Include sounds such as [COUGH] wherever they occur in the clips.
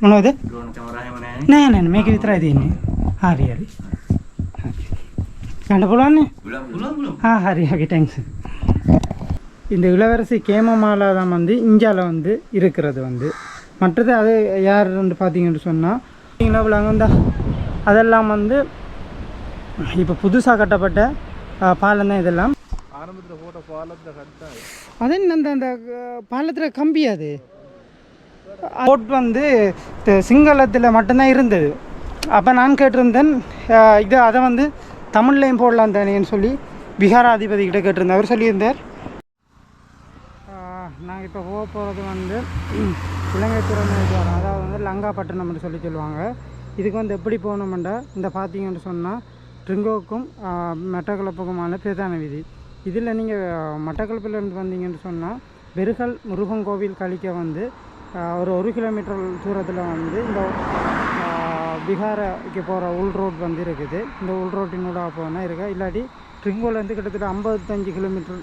මොනවද drone camera එහෙම නැහැ නෑ නෑ මේක විතරයි තියෙන්නේ හරි හරි ගන්න පුළුවන්නේ පුළුවන් පුළුවන් ஆ ஹரி ஓகே தேங்க்ஸ் இந்த இளவரசி கேமமாலா தான் வந்து இந்தியாவில் வந்து இருக்கிறது வந்து மற்றது அது யார் வந்து பார்த்தீங்கன்னு சொன்னால் பார்த்தீங்களா வந்து அதெல்லாம் வந்து இப்போ புதுசாக கட்டப்பட்ட ஆ, பாலம் தான் இதெல்லாம் ஆரம்பத்தில் போட்ட பாலத்தை கட்டாது அது என்ன அந்த அந்த பாலத்தில் கம்பி அது போட் வந்து சிங்களத்தில் மட்டும்தான் இருந்தது. அப்போ நான் கேட்டிருந்தேன் இது அதை வந்து தமிழ்லையும் போடலாம் தானேன்னு சொல்லி பிகாராதிபதி கிட்ட கேட்டிருந்தேன். அவர் சொல்லியிருந்தார். நாங்கள் இப்போ போக போகிறது வந்து இலங்கை துறைமுகம் அதாவது வந்து லங்காப்பட்டினம்னு சொல்லி சொல்லுவாங்க. இதுக்கு வந்து எப்படி போகணுமெண்டா இந்த பார்த்தீங்கன்னு சொன்னால் ட்ரிங்கோக்கும் மெட்டக்குழப்புக்குமான பிரதான விதி. இதில் நீங்கள் மட்டக்களப்பிலேருந்து வந்தீங்கன்னு சொன்னால் பெருகல் முருகன் கோவில் கழிக்க வந்து ஒரு ஒரு கிலோமீட்டர் தூரத்தில் வந்து இந்த ஆஹ், போகிற உள் ரோட் வந்து இருக்குது. இந்த உள் ரோட்டினோட போனால் இருக்கா? இல்லாட்டி ட்ரிங்கோலேருந்து கிட்டத்தட்ட ஐம்பத்தஞ்சு கிலோமீட்டர்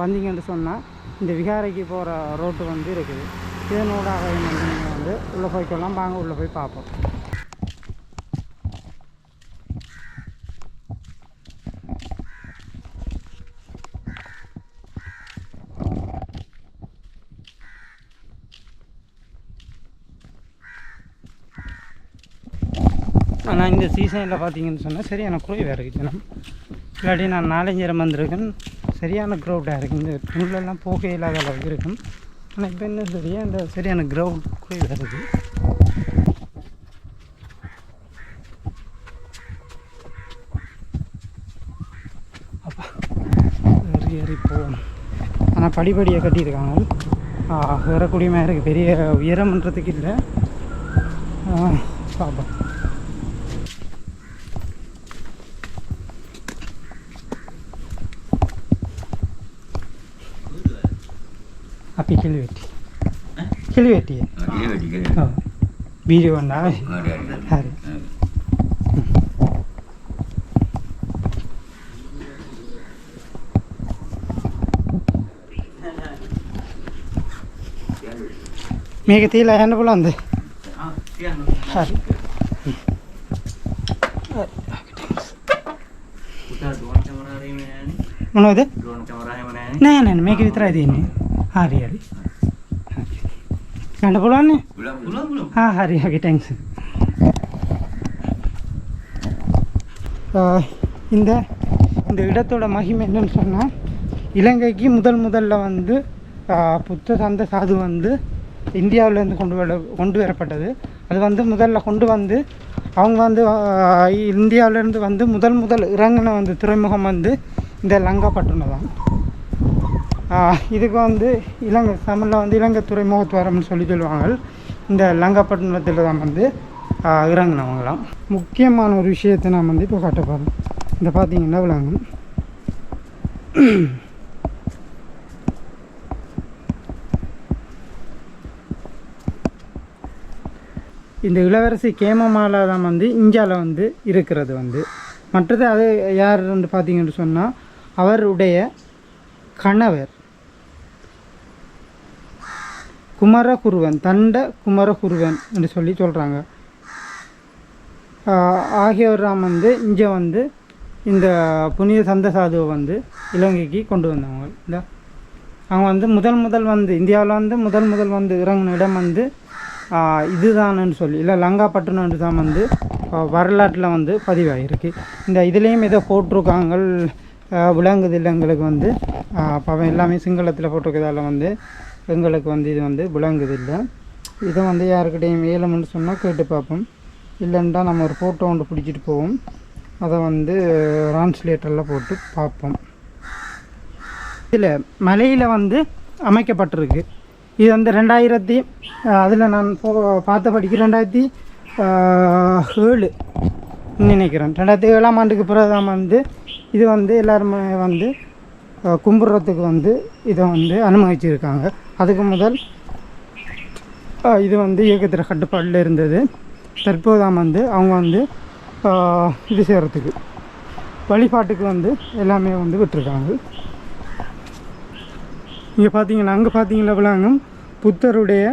வந்தீங்கன்னு சொன்னால் இந்த விகாரைக்கு போகிற ரோட்டு வந்து இருக்குது. இதனோடாக வந்து நீங்கள் வந்து உள்ளே போய்க்கலாம் வாங்க உள்ளே போய் பார்ப்போம். ஆனால் இந்த சீசனில் பார்த்தீங்கன்னு சொன்னால் சரியான குறைவாக இருக்குது ஜனம். இல்லாட்டி நான் நாலஞ்சரம் வந்திருக்கேன். சரியான க்ரௌடாக இருக்குது இந்த உள்ளெல்லாம் போக இல்லாத அளவுக்கு இருக்கும். ஆனால் இப்போ என்ன சரியா இந்த சரியான க்ரௌட் குறைவாக இருக்குது அப்பா ஏறி ஏறி ஆனால் படிப்படியாக கட்டியிருக்காங்க. ஆ, மாதிரி இருக்குது பெரிய உயரம்ன்றதுக்கு இல்லை. ஆ, பார்ப்போம் අපි කිලිවෙටි. කිලිවෙටි. කිලිවෙටි කිලිවෙටි. ඔව්. බීරි වන්න ආවේ. හරි. මේක තියලා යන්න පුළුවන්ද? ආ කියන්න. හරි. මොනවද? ඩ්‍රෝන් කැමරා එහෙම නැහැ නේ. නෑ නෑ මේක විතරයි තියෙන්නේ. හරි හරි ගන්න පුළුවන්නේ පුළුවන් පුළුවන් ஆ ஹரி ஓகே தேங்க்ஸ் இந்த இந்த இடத்தோட மகிமை என்னன்னு சொன்னால் இலங்கைக்கு முதல் முதல்ல வந்து ஆ, புத்த சந்த சாது வந்து இந்தியாவிலேருந்து கொண்டு வர கொண்டு வரப்பட்டது அது வந்து முதல்ல கொண்டு வந்து அவங்க வந்து ஆ, இந்தியாவிலேருந்து வந்து முதல் முதல் இறங்கின வந்து துறைமுகம் வந்து இந்த லங்காப்பட்டினம் தான் ஆஹ் இதுக்கு வந்து இலங்கை தமிழில் வந்து இலங்கை துறைமுகத்துவாரம்னு சொல்லி சொல்லுவாங்க. இந்த லங்காப்பட்டினத்தில் தான் வந்து இறங்கினவங்களாம். முக்கியமான ஒரு விஷயத்தை நான் வந்து இப்போ காட்ட போகிறேன் இந்த பார்த்தீங்கன்னா விளங்கும். இந்த இளவரசி கேமமாலா தான் வந்து இந்தியாவில் வந்து இருக்கிறது வந்து. மற்றது அது யார் வந்து பார்த்தீங்கன்னு சொன்னால் அவருடைய கணவர். குமரகுருவன் தண்ட குமரகுருவன் என்று சொல்லி சொல்கிறாங்க ஆகியோராம் வந்து இங்கே வந்து இந்த புனித சந்த சாதுவை வந்து இலங்கைக்கு கொண்டு வந்தவங்க. இந்த அவங்க வந்து முதல் முதல் வந்து இந்தியாவில் வந்து முதல் முதல் வந்து இறங்கின இடம் வந்து ஆஹ், இதுதான்னு சொல்லி இல்லை லங்காப்பட்டினம்னு தான் வந்து வரலாற்றில் வந்து பதிவாகிருக்கு இந்த இதுலேயும் ஏதோ போட்டிருக்காங்க விலங்குது விளங்குது இல்லை எங்களுக்கு வந்து ஆஹ், பாவம் எல்லாமே சிங்களத்தில் போட்டிருக்கிறதால வந்து எங்களுக்கு வந்து இது வந்து விளங்குது இல்லை இதை வந்து யாருக்கிட்டையும் ஏலம்னு சொன்னால் கேட்டு பார்ப்போம். இல்லைன்னா நம்ம ஒரு ஃபோட்டோ ஒன்று பிடிச்சிட்டு போவோம். அதை வந்து டிரான்ஸ்லேட்டரில் போட்டு பார்ப்போம். இதில் மலையில் வந்து அமைக்கப்பட்டிருக்கு. இது வந்து ரெண்டாயிரத்தி அதில் நான் போ பார்த்தபடிக்கு ரெண்டாயிரத்தி ஏழு நினைக்கிறேன். ரெண்டாயிரத்தி ஏழாம் ஆண்டுக்கு பிறகு தான் வந்து இது வந்து எல்லாருமே வந்து கும்பிட்றதுக்கு வந்து இதை வந்து அனுமதிச்சிருக்காங்க. அதுக்கு முதல் இது வந்து இயக்கத்தில் கட்டுப்பாட்டில் இருந்தது. தற்போதாம் வந்து அவங்க வந்து இது செய்கிறதுக்கு வழிபாட்டுக்கு வந்து எல்லாமே வந்து விட்டுருக்காங்க. இங்கே பார்த்தீங்கன்னா அங்கே பார்த்தீங்களா விளாங்கும் புத்தருடைய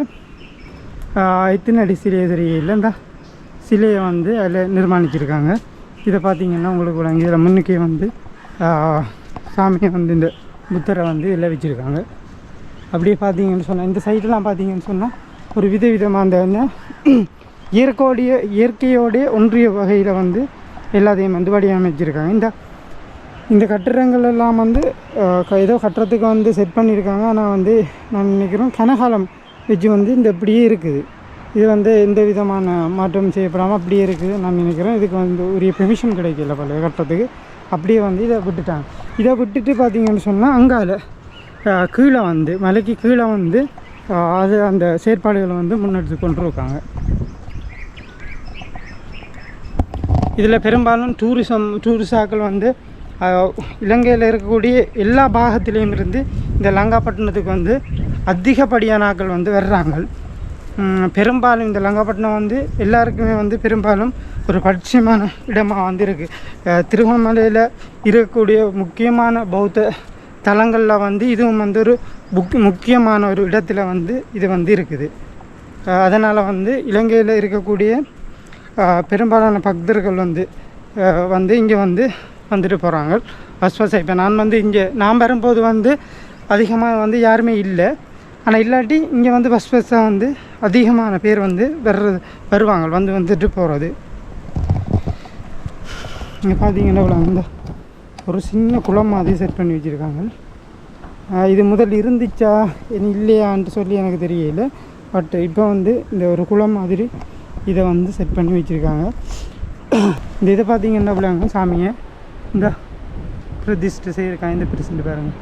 எத்தனை அடி சிலையை தெரியல இந்த சிலையை வந்து அதில் நிர்மாணிச்சிருக்காங்க. இதை பார்த்தீங்கன்னா உங்களுக்கு விளங்கி இதில் முன்னுக்கே வந்து சாமியை வந்து இந்த புத்தரை வந்து இதில் வச்சுருக்காங்க அப்படியே பார்த்தீங்கன்னு சொன்னால் இந்த சைடெலாம் பார்த்தீங்கன்னு சொன்னால் ஒரு விதவிதமாக அந்த என்ன [CLEARS THROAT] இயற்கையோடைய இயற்கையோடைய ஒன்றிய வகையில் வந்து எல்லாத்தையும் வந்து வடிவமைச்சிருக்காங்க. இந்த இந்த கட்டிடங்கள் எல்லாம் வந்து க- ஏதோ கட்டுறதுக்கு வந்து செட் பண்ணியிருக்காங்க. ஆனால் வந்து நான் நினைக்கிறோம் கனகாலம் வச்சு வந்து இந்த இப்படியே இருக்குது. இது வந்து எந்த விதமான மாற்றம் செய்யப்படாமல் அப்படியே இருக்குது. நான் நினைக்கிறேன் இதுக்கு வந்து உரிய பெர்மிஷன் கிடைக்கல பல கட்டுறதுக்கு. அப்படியே வந்து இதை விட்டுட்டாங்க. இதை விட்டுட்டு பார்த்தீங்கன்னு சொன்னால் அங்கால கீழே வந்து மலைக்கு கீழே வந்து அது அந்த செயற்பாடுகளை வந்து முன்னெடுத்து கொண்டு இருக்காங்க இதில் பெரும்பாலும் டூரிசம் டூரிஸ்டாக்கள் வந்து இலங்கையில் இருக்கக்கூடிய எல்லா பாகத்திலையும் இருந்து இந்த லங்காப்பட்டினத்துக்கு வந்து அதிகப்படியான ஆட்கள் வந்து வர்றாங்க. பெரும்பாலும் இந்த லங்காப்பட்டினம் வந்து எல்லாருக்குமே வந்து பெரும்பாலும் ஒரு பட்சியமான இடமாக வந்து இருக்குது திருவண்ணாமலையில் இருக்கக்கூடிய முக்கியமான பௌத்த தலங்களில் வந்து இதுவும் வந்து ஒரு முக் முக்கியமான ஒரு இடத்துல வந்து இது வந்து இருக்குது. அதனால் வந்து இலங்கையில் இருக்கக்கூடிய பெரும்பாலான பக்தர்கள் வந்து வந்து இங்கே வந்து வந்துட்டு போகிறாங்க ஃபஸ்ட் இப்போ நான் வந்து இங்கே நான் வரும்போது வந்து அதிகமாக வந்து யாருமே இல்லை. ஆனால் இல்லாட்டி இங்கே வந்து பஸ் பஸ்ஸாக வந்து அதிகமான பேர் வந்து வர்றது வருவாங்க வந்து வந்துட்டு போகிறது இங்கே பார்த்தீங்கன்னா இவ்வளோ ஒரு சின்ன குளம் மாதிரி செட் பண்ணி வச்சுருக்காங்க. இது முதல் இருந்துச்சா இல்லையான்ட்டு சொல்லி எனக்கு தெரியல. பட் இப்போ வந்து இந்த ஒரு குளம் மாதிரி இதை வந்து செட் பண்ணி வச்சுருக்காங்க. இந்த இதை பார்த்தீங்கன்னா பிள்ளைங்க சாமியை இந்த பிரதிஷ்டை செய்யிருக்காங்க இந்த பிரசிட்டு பாருங்கள்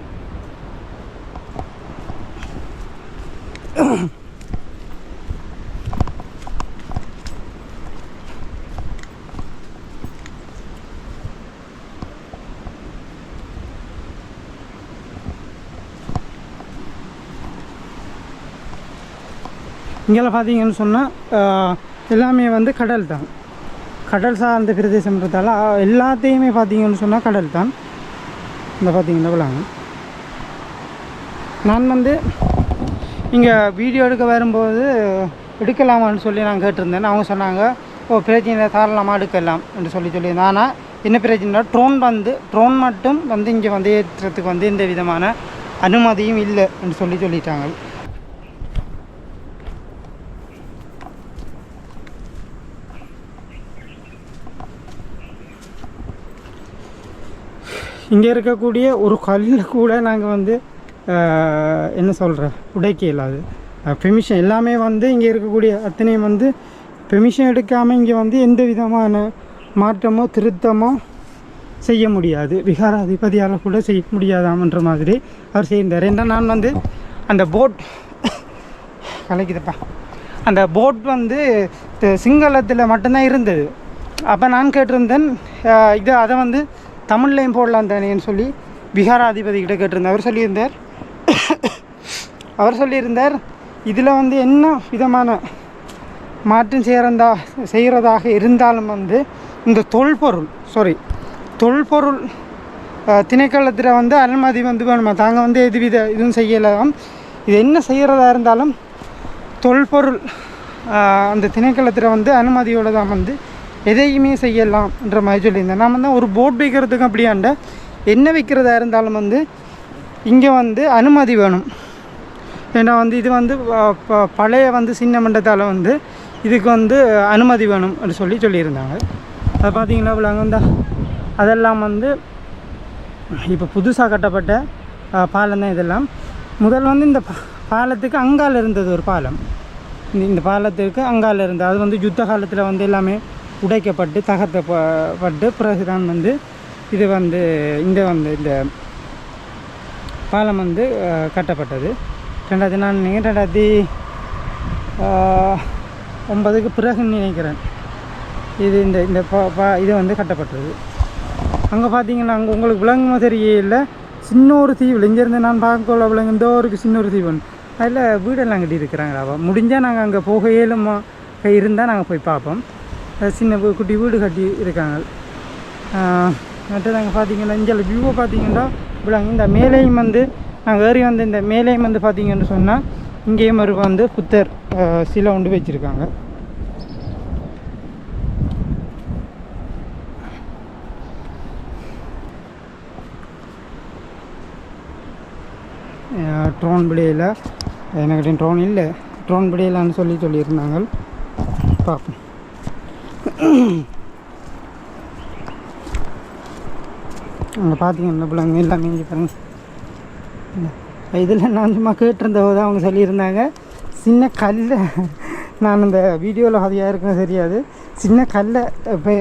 இங்கெல்லாம் பார்த்தீங்கன்னு சொன்னால் எல்லாமே வந்து கடல் தான். கடல் சார்ந்த பிரதேசம்ன்றதால எல்லாத்தையுமே பார்த்தீங்கன்னு சொன்னால் கடல் தான். இந்த பார்த்தீங்கன்னா விளாங்க. நான் வந்து இங்கே வீடியோ எடுக்க வரும்போது எடுக்கலாமான்னு சொல்லி நான் கேட்டிருந்தேன். அவங்க சொன்னாங்க ஓ பிரச்சனை தாராளமாக எடுக்கலாம் என்று சொல்லி சொல்லியிருந்தேன். ஆனால் என்ன பிரச்சனைனா ட்ரோன் வந்து ட்ரோன் மட்டும் வந்து இங்கே வந்து ஏற்றுறதுக்கு வந்து எந்த விதமான அனுமதியும் இல்லை என்று சொல்லி சொல்லிட்டாங்க. இங்கே இருக்கக்கூடிய ஒரு கல்லில் கூட நாங்கள் வந்து என்ன சொல்கிற உடைக்க இல்லாது பெர்மிஷன் எல்லாமே வந்து இங்கே இருக்கக்கூடிய அத்தனையும் வந்து பெர்மிஷன் எடுக்காமல் இங்கே வந்து எந்த விதமான மாற்றமோ திருத்தமோ செய்ய முடியாது. விகாராதிபதியால் கூட செய்ய முடியாதாமன்ற மாதிரி அவர் செய்தார் ஏன்னா நான் வந்து அந்த போட் கலைக்குதுப்பா. அந்த போட் வந்து சிங்களத்தில் மட்டும்தான் இருந்தது. அப்போ நான் கேட்டிருந்தேன் இது அதை வந்து தமிழ்லையும் போடலாம் தானேன்னு சொல்லி விகாராதிபதி கிட்ட கேட்டிருந்தேன் அவர் சொல்லியிருந்தார். அவர் சொல்லியிருந்தார் இதில் வந்து என்ன விதமான மாற்றம் செய்கிறதா செய்கிறதாக இருந்தாலும் வந்து இந்த தொல்பொருள் சாரி தொல்பொருள் திணைக்களத்தில் வந்து அனுமதி வந்து வேணுமா? தாங்க வந்து எதுவித இதுவும் செய்யலாம் இது என்ன செய்கிறதா இருந்தாலும் தொல்பொருள் அந்த திணைக்களத்தில் வந்து அனுமதியோடு தான் வந்து எதையுமே செய்யலாம்ன்ற மாதிரி சொல்லியிருந்தேன். நாம தான் ஒரு போட் வைக்கிறதுக்கு அப்படியாண்ட என்ன வைக்கிறதா இருந்தாலும் வந்து இங்கே வந்து அனுமதி வேணும். ஏன்னா வந்து இது வந்து ப- பழைய வந்து சின்ன மண்டத்தால் வந்து இதுக்கு வந்து அனுமதி வேணும் அப்படின்னு சொல்லி சொல்லியிருந்தாங்க. அதை பார்த்தீங்கன்னா இவ்வளோ அங்கே அதெல்லாம் வந்து இப்போ புதுசாக கட்டப்பட்ட பாலம் தான் இதெல்லாம். முதல் வந்து இந்த பாலத்துக்கு அங்கால இருந்தது ஒரு பாலம். இந்த பாலத்திற்கு அங்கால இருந்தது. அது வந்து யுத்த காலத்தில் வந்து எல்லாமே உடைக்கப்பட்டு தகர்த்தப்பட்டு பிறகு தான் வந்து இது வந்து இந்த வந்து இந்த பாலம் வந்து கட்டப்பட்டது. ரெண்டாயிரத்தி நான் நினைக்கிறேன் ரெண்டாயிரத்தி ஒன்பதுக்கு பிறகு நினைக்கிறேன். இது இந்த இந்த பா இது வந்து கட்டப்பட்டது. அங்கே பார்த்தீங்கன்னா அங்கே உங்களுக்கு விலங்குமோ தெரியல. சின்ன ஒரு தீவில் இங்கேருந்து நான் பார்க்கல விலங்கு இந்த ஒரு சின்ன ஒரு தீவு அதில் வீடெல்லாம் கட்டி இருக்கிறாங்க அவள் முடிஞ்சால் நாங்கள் அங்கே போக இயலுமா இருந்தால் நாங்கள் போய் பார்ப்போம். சின்ன குட்டி வீடு கட்டி இருக்காங்க. மற்ற நாங்கள் பார்த்தீங்கன்னா இங்கே வியூவை பார்த்தீங்கன்னா விலங்கு இந்த மேலேயும் வந்து நாங்கள் ஏறி வந்து இந்த மேலேயும் வந்து பார்த்தீங்கன்னு சொன்னால் இங்கேயும் ஒரு வந்து புத்தர் சிலை ஒன்று வச்சுருக்காங்க. ட்ரோன் பிடியில் எனக்கு ட்ரோன் இல்லை. ட்ரோன் பிடியிலான்னு சொல்லி சொல்லியிருந்தாங்க. பார்ப்போம் அங்கே பார்த்தீங்கன்னா பிள்ளைங்க எல்லாமே இங்கே பாருங்க. இதில் நான் சும்மா கேட்டிருந்தபோது அவங்க சொல்லியிருந்தாங்க சின்ன கல்லை நான் இந்த வீடியோவில் அதிகம் இருக்குன்னு தெரியாது சின்ன கல்லை இப்போ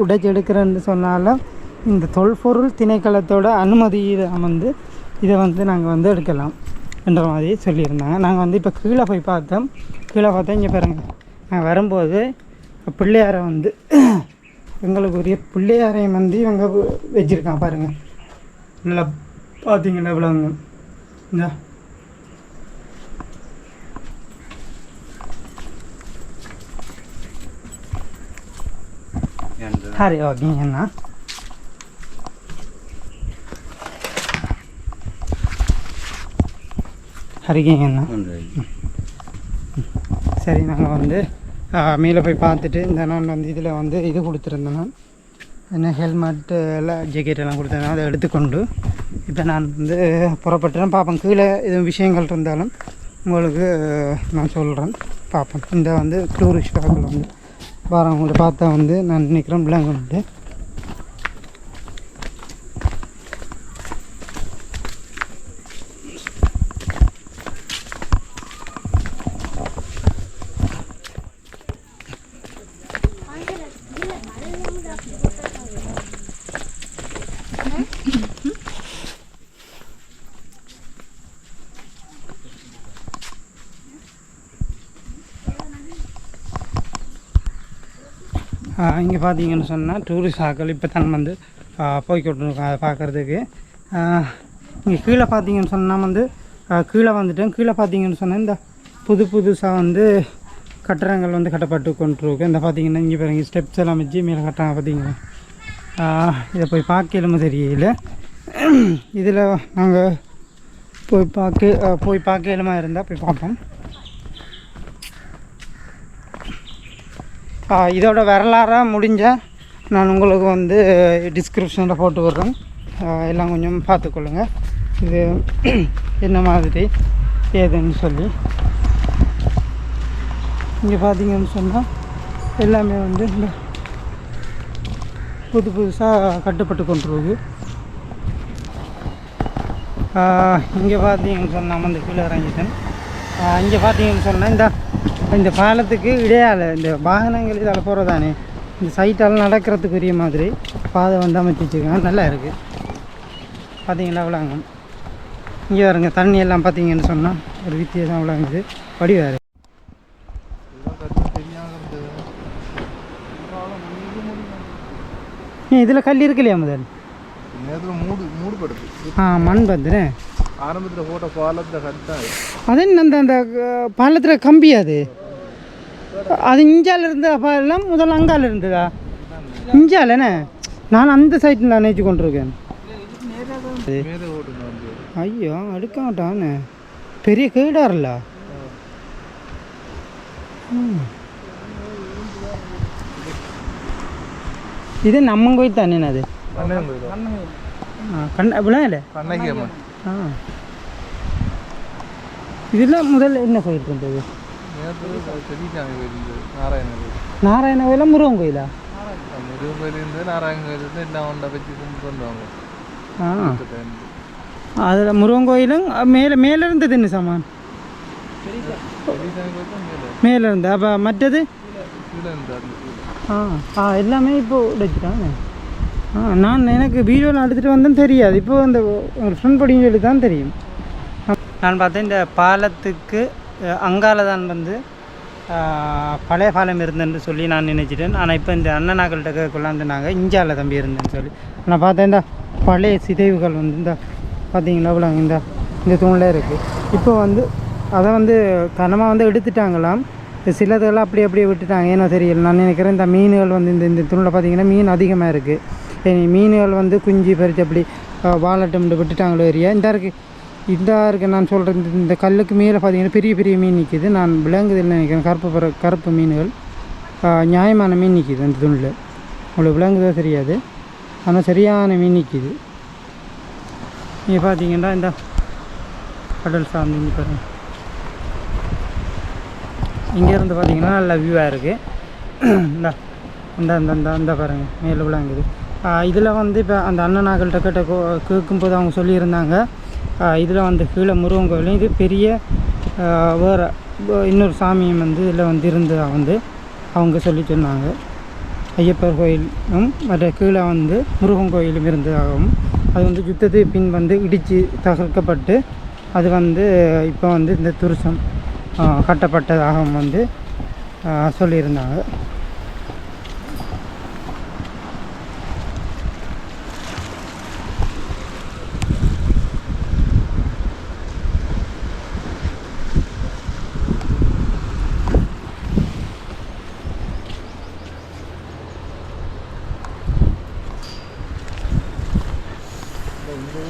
உடைச்சி எடுக்கிறேன்னு சொன்னாலும் இந்த தொல்பொருள் திணைக்களத்தோட அனுமதியில் வந்து இதை வந்து நாங்கள் வந்து எடுக்கலாம் என்ற மாதிரி சொல்லியிருந்தாங்க. நாங்கள் வந்து இப்போ கீழே போய் பார்த்தோம். கீழே பார்த்தா இங்கே பாருங்க நான் வரும்போது பிள்ளையாரை வந்து எங்களுக்கு உரிய பிள்ளையாரையும் வந்து இவங்க வச்சுருக்கான் பாருங்கள் நல்லா பார்த்தீங்கன்னா இவ்வளோங்க இந்த. ஹரி ஓகேங்கண்ணா ஹரிகேங்கண்ணா சரி நாங்கள் வந்து மேலே போய் பார்த்துட்டு இந்த நான் வந்து இதில் வந்து இது கொடுத்துருந்தேன் என்ன ஹெல்மெட்டு எல்லாம் ஜெக்கெட் எல்லாம் கொடுத்துருந்தேன் அதை எடுத்துக்கொண்டு இப்போ நான் வந்து புறப்பட்டுறேன். பார்ப்போம் கீழே எதுவும் விஷயங்கள் இருந்தாலும் உங்களுக்கு நான் சொல்கிறேன் பார்ப்போம் இந்த வந்து டூரிஸ்ட் ஆக்கள் வந்து வரவங்களை பார்த்தா வந்து நான் நினைக்கிறேன் விலங்குண்டு இங்கே பார்த்தீங்கன்னு சொன்னால் டூரிஸ்ட் ஆக்கள் இப்போ தான் வந்து போய்கிட்டு இருக்கோம் அதை பார்க்குறதுக்கு இங்கே கீழே பார்த்தீங்கன்னு சொன்னால் வந்து கீழே வந்துட்டோம் கீழே பார்த்தீங்கன்னு சொன்னால் இந்த புது புதுசாக வந்து கட்டடங்கள் வந்து கட்டப்பட்டு கொண்டிருக்கு. இந்த பார்த்தீங்கன்னா இங்கே பாருங்க ஸ்டெப்ஸ் எல்லாம் வச்சு மேலே கட்டுறாங்க பார்த்தீங்களா இதை போய் பார்க்கலுமே தெரியல. இதில் நாங்கள் போய் பார்க்க போய் பார்க்கலுமா இருந்தால் போய் பார்ப்போம். இதோட வரலாறாக முடிஞ்ச நான் உங்களுக்கு வந்து டிஸ்கிரிப்ஷனில் போட்டு விடுறேன். எல்லாம் கொஞ்சம் பார்த்துக்கொள்ளுங்க. இது [CLEARS THROAT] என்ன மாதிரி ஏதுன்னு சொல்லி. இங்கே பார்த்தீங்கன்னு சொன்னால் எல்லாமே வந்து இந்த புது புதுசாக கட்டுப்பட்டு கொண்டிருக்கு. இங்கே பார்த்தீங்கன்னு சொன்னால் வந்து கீழே இறங்கிட்டேன். இங்கே பார்த்தீங்கன்னு சொன்னால் இந்த இந்த பாலத்துக்கு இடையால இந்த வாகனங்கள் இதால் போகிறதானே இந்த சைட்டால் நடக்கிறதுக்குரிய மாதிரி பாதை வந்து அமைச்சு வச்சுருக்காங்க நல்லா இருக்குது பார்த்தீங்களா விளாங்க இங்கே வருங்க தண்ணி எல்லாம் பார்த்தீங்கன்னு சொன்னால் ஒரு வித்தியாசம் விளாங்குது. வடி வேறு இதெல்லாம் கட்டி தெரியாம இருந்தது இதில் கல் இருக்கு இல்லையா முதல்? மூடு ஆ மண் பத்துறேன் ஆரம்பத்தில் போட்ட பாலத்தில் கட்டாது அது அந்த அந்த பாலத்தில் கம்பி அது அது இஞ்சால இருந்து எல்லாம் முதல்ல அங்கால இருந்ததா இஞ்சாலண்ணே நான் அந்த சைட்டில் நினைச்சு கொண்டிருக்கேன் ஐயோ எடுக்க மாட்டான்னு பெரிய கேடார்ல இது நம்ம கோயில் தானே அது கண்ண அப்படிலாம் இல்லை கண்ணகி அம்மன் ஆ. இதெல்லாம் முதல்ல என்ன கோயில் இருந்தது நாராயண கோயில் முருகன் கோயிலா? முருகன் கோயில் இருந்தது நாராயண கோயில் இருந்து எல்லாம் ஒன்றை வச்சு கும்பிட்டு வந்தவங்க அதில் முருகன் கோயிலும் மேலே மேலே இருந்தது என்ன சாமான்? மேலே இருந்து அப்போ மற்றது ஆ. ஆ எல்லாமே இப்போ உடைச்சிட்டாங்க நான் எனக்கு வீடியோவில் எடுத்துகிட்டு வந்தேன் தெரியாது. இப்போ அந்த ஒரு ஃப்ரெண்ட் படின்னு சொல்லி தான் தெரியும். நான் பார்த்தேன் இந்த பாலத்துக்கு அங்கால தான் வந்து பழைய பாலம் இருந்தேன்னு சொல்லி நான் நினைச்சிட்டேன். ஆனால் இப்போ இந்த அண்ணனாக்கள்கிட்ட கொள்ளாந்துனாங்க இஞ்சால தம்பி இருந்தேன்னு சொல்லி. நான் பார்த்தேன் இந்த பழைய சிதைவுகள் வந்து இந்த பார்த்தீங்களா இவ்வளோ இந்த இந்த தூணில் இருக்குது இப்போ வந்து அதை வந்து கனமாக வந்து எடுத்துட்டாங்களாம். சிலதெல்லாம் அப்படி அப்படியே விட்டுட்டாங்க. ஏன்னா தெரியல. நான் நினைக்கிறேன் இந்த மீன்கள் வந்து இந்த இந்த தூணில் பார்த்தீங்கன்னா மீன் அதிகமாக இருக்குது மீன்கள் வந்து குஞ்சு பறித்து அப்படி வாழட்டம்னு விட்டுட்டாங்களோ ஏரியா இந்த இருக்குது இந்த இருக்கு நான் சொல்கிறேன் இந்த கல்லுக்கு மேலே பார்த்தீங்கன்னா பெரிய பெரிய மீன் நிற்கிது நான் விலங்குதில் நினைக்கிறேன் கருப்பு பற கருப்பு மீன்கள் நியாயமான மீன் நிற்கிது அந்த துணில். உங்களுக்கு விலங்குதோ தெரியாது. ஆனால் சரியான மீன் நிற்கிது நீங்கள் பார்த்தீங்கன்னா இந்த கடல் சார்ந்து இங்கே பாருங்கள் இங்கேருந்து பார்த்தீங்கன்னா நல்லா வியூவாக இருக்குது [CLEARS THROAT] இந்த அந்த அந்த அந்த அந்த பாருங்கள் மேலே விளாங்குது இதில் வந்து இப்போ அந்த அண்ணனாக்கள்கிட்ட கிட்ட கேட்கும்போது அவங்க சொல்லியிருந்தாங்க. இதில் வந்து கீழே முருகன் கோயிலும் இது பெரிய ஆ, வேற இன்னொரு சாமியும் வந்து இதில் வந்து இருந்ததாக வந்து அவங்க சொல்லி சொன்னாங்க. ஐயப்பர் கோயிலும் மற்ற கீழே வந்து முருகன் கோயிலும் இருந்ததாகவும் அது வந்து யுத்தத்துக்கு பின் வந்து இடித்து தகர்க்கப்பட்டு அது வந்து இப்போ வந்து இந்த துருசம் கட்டப்பட்டதாகவும் வந்து சொல்லியிருந்தாங்க.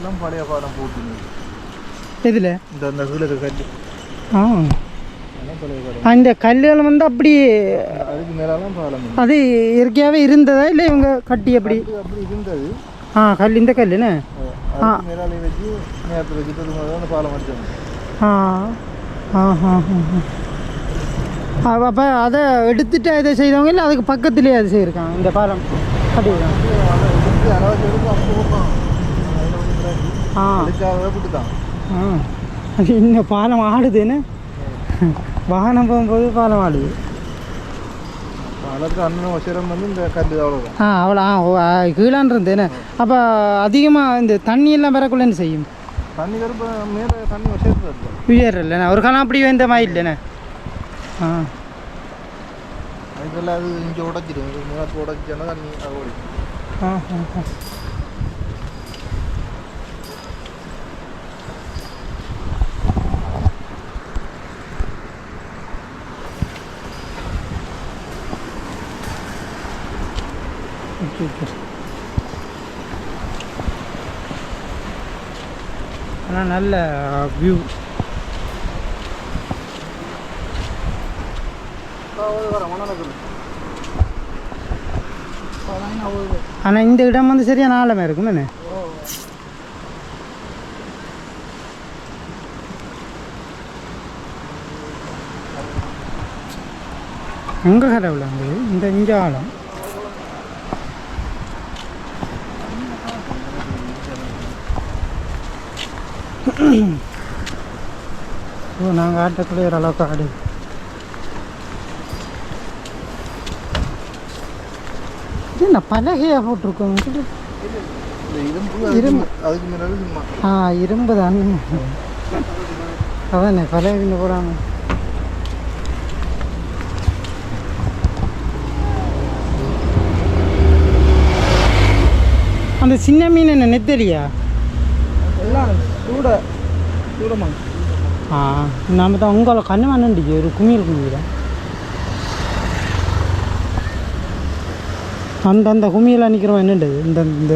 இதெல்லாம் பழைய பாடம் போட்டு இதில் இந்த அந்த கீழே கட்டி ஆ. அந்த கல்லுகள் வந்து அப்படி அதுக்கு மேலாம் பாலம். அது இயற்கையாகவே இருந்ததா இல்லை இவங்க கட்டி அப்படி? அது அப்படி இருந்தது. ஆ கல் இந்த கல்லுண்ணே அதுக்கு மேலாலே வச்சு நேரத்தில் வச்சுட்டு அந்த பாலம் அடிச்சாங்க. ஆ. ஆ ஆ அப்போ அதை எடுத்துட்டு இதை செய்தவங்க இல்லை அதுக்கு பக்கத்துலேயே அது செய்யிருக்காங்க இந்த பாலம்? கட்டியிருக்காங்க ஆ அதுக்காகவே கொடுத்தான் ஆ அது இன்னும் பாலம் ஆடுதுன்னு வாகனம் போகும்போது பாலம் ஆடுது. இந்த ஆ அவ்வளோ ஆ ஓ கீழான் இருந்தேன்னு அப்போ அதிகமாக இந்த தண்ணி எல்லாம் வரக்குள்ள என்ன செய்யும்? தண்ணி கருப்பு மேலே தண்ணி வசரத்தில் இருக்கு உயர் இல்லைண்ணே ஒரு காலம் அப்படி வந்த மாதிரி இல்லைண்ணே ஆ. அதுக்கெல்லாம் அது இங்கே உடச்சிடும் உடச்சிச்சோன்னா தண்ணி ஆ ஆ. சூப்பர் ஆனால் நல்ல வியூ ஆனால் இந்த இடம் வந்து சரியான ஆழமாக இருக்கும் என்ன அங்கே கடவுள் அங்கே? இந்த இங்கே ஆழம் ஓ நாங்கள் ஆட்டக்குள்ளே அளவுக்கு ஆடு. இது என்ன பலகையாக போட்டிருக்கோம்? இரும்பு ஆ இரும்பு தான். அதானே இங்கே போடாமல் அந்த சின்ன மீன் என்ன நெத்தலியா? எல்லாம் சூட சூடமா? ஆ நம்ம தான் உங்களை கண்ணு மண்ணுண்டிச்சு ஒரு குமியல் குமியில அந்த அந்த குமியில் நிற்கிறவன் என்னண்டது இந்த இந்த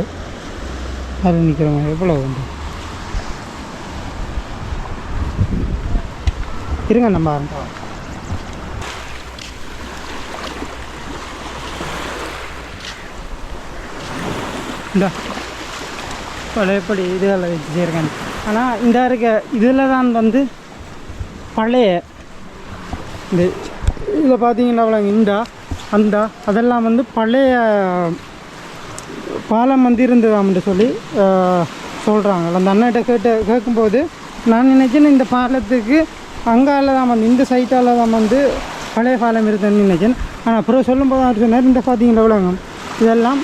அது நிற்கிறவன் எவ்வளோ உண்டு? இருங்க நம்ம ஆரம்பம் இந்த பழையப்படி இதுகளை வச்சு செய்யிருக்காங்க ஆனால் இந்த இருக்க இதில் தான் வந்து பழைய இந்த இதில் பார்த்தீங்கன்னா இந்தா இந்த அந்த அதெல்லாம் வந்து பழைய பாலம் வந்து இருந்ததாம்னு சொல்லி சொல்கிறாங்க அந்த அண்ணன்கிட்ட கேட்டு கேட்கும்போது நான் நினைச்சேன் இந்த பாலத்துக்கு அங்கால தான் வந்து இந்த சைட்டால் தான் வந்து பழைய பாலம் இருந்ததுன்னு நினைச்சேன். ஆனால் அப்புறம் சொல்லும்போது அவர் சொன்னார் இந்த பார்த்தீங்களா எவ்வளோங்க இதெல்லாம்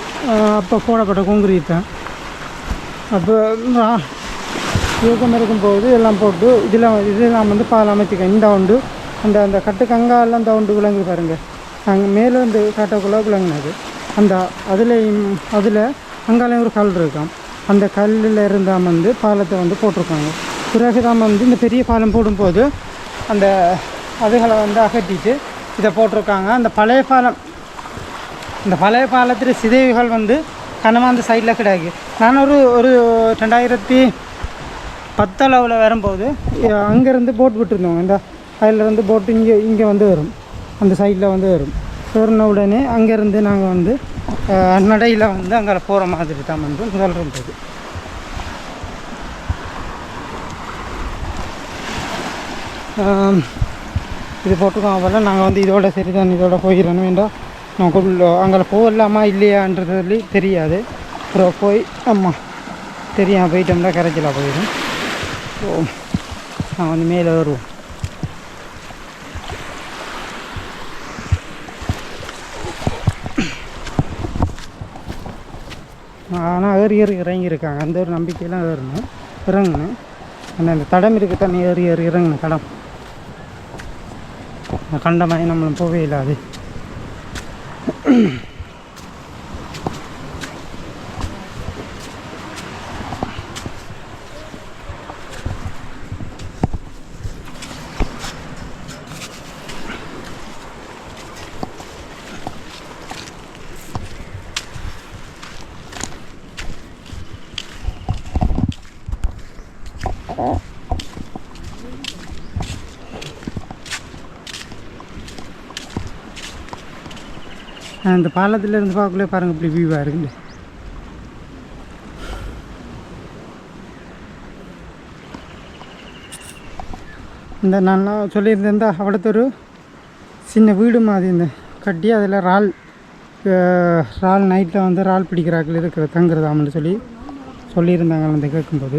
அப்போ போடப்பட்ட கொங்குரீட் தான். அப்போ நான் இயக்கம் இருக்கும்போது எல்லாம் போட்டு இதில் இதெல்லாம் வந்து பால் அமைச்சிக்க இந்த உண்டு. அந்த அந்த கட்டுக்கங்காலாம் அந்த உண்டு விலங்கு பாருங்கள் அங்கே மேலே வந்து காட்டக்குள்ளே விலங்குனது அந்த அதுலேயும் அதில் அங்காலையும் ஒரு கல் இருக்கும். அந்த கல்லில் இருந்தால் வந்து பாலத்தை வந்து போட்டிருக்காங்க. பிறகு தான் வந்து இந்த பெரிய பாலம் போடும்போது அந்த அதுகளை வந்து அகற்றிட்டு இதை போட்டிருக்காங்க. அந்த பழைய பாலம் இந்த பழைய பாலத்தில் சிதைவுகள் வந்து கனமாக அந்த சைடில் கிடையாது நான் ஒரு ஒரு ரெண்டாயிரத்தி பத்தளவில் வரும்போது அங்கேருந்து போட் விட்டுருந்தோம். இந்த அதிலேருந்து போட்டு இங்கே இங்கே வந்து வரும். அந்த சைடில் வந்து வரும். ஏறின உடனே அங்கேருந்து நாங்கள் வந்து நடையில் வந்து அங்கே போகிற மாதிரி தான் வந்து முதல் இது போட்டுக்கோங்க போல நாங்கள் வந்து இதோட சரிதான் இதோட போயிடணும் வேண்டாம் நமக்கு அங்கே போகலாமா இல்லையான்றது சொல்லி தெரியாது. அப்புறம் போய் ஆமாம் தெரியும் போயிட்டோம்னா கரைச்சலாக போயிடும் ஸோ நான் வந்து மேலே வருவோம் ஆனால் ஏறி ஏறி இறங்கியிருக்காங்க. அந்த ஒரு நம்பிக்கையெல்லாம் ஏறணும் இறங்கணும் அந்த அந்த தடம் இருக்கு தண்ணி ஏறி ஏறி இறங்கணும் தடம். நான் கண்ட மாதிரி நம்மளும் போகவே இல்லாது. [CLEARS THROAT] அந்த பாலத்தில் இருந்து பார்க்கல பாருங்க இப்படி வியூவாக இருக்குல்ல இந்த நல்லா சொல்லியிருந்தேன் இந்த அவ்வளோத்த ஒரு சின்ன வீடு மாதிரி இந்த கட்டி அதில் இறால் ரால் இறால் நைட்டில் வந்து இறால் பிடிக்கிறாக்கள் இருக்கிற தங்குறதாமன்னு சொல்லி சொல்லியிருந்தாங்க அந்த கேட்கும்போது.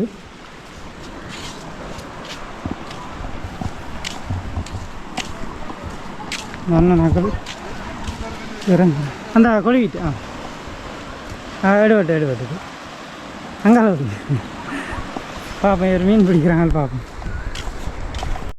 நல்ல நகல் இறங்க. அந்த கொழுவிட்டு ஆ. ஆ எடுபட்டு எடுபட்டு. அங்கே விடுங்க பார்ப்போம் ஒரு மீன் பிடிக்கிறாங்க பார்ப்போம்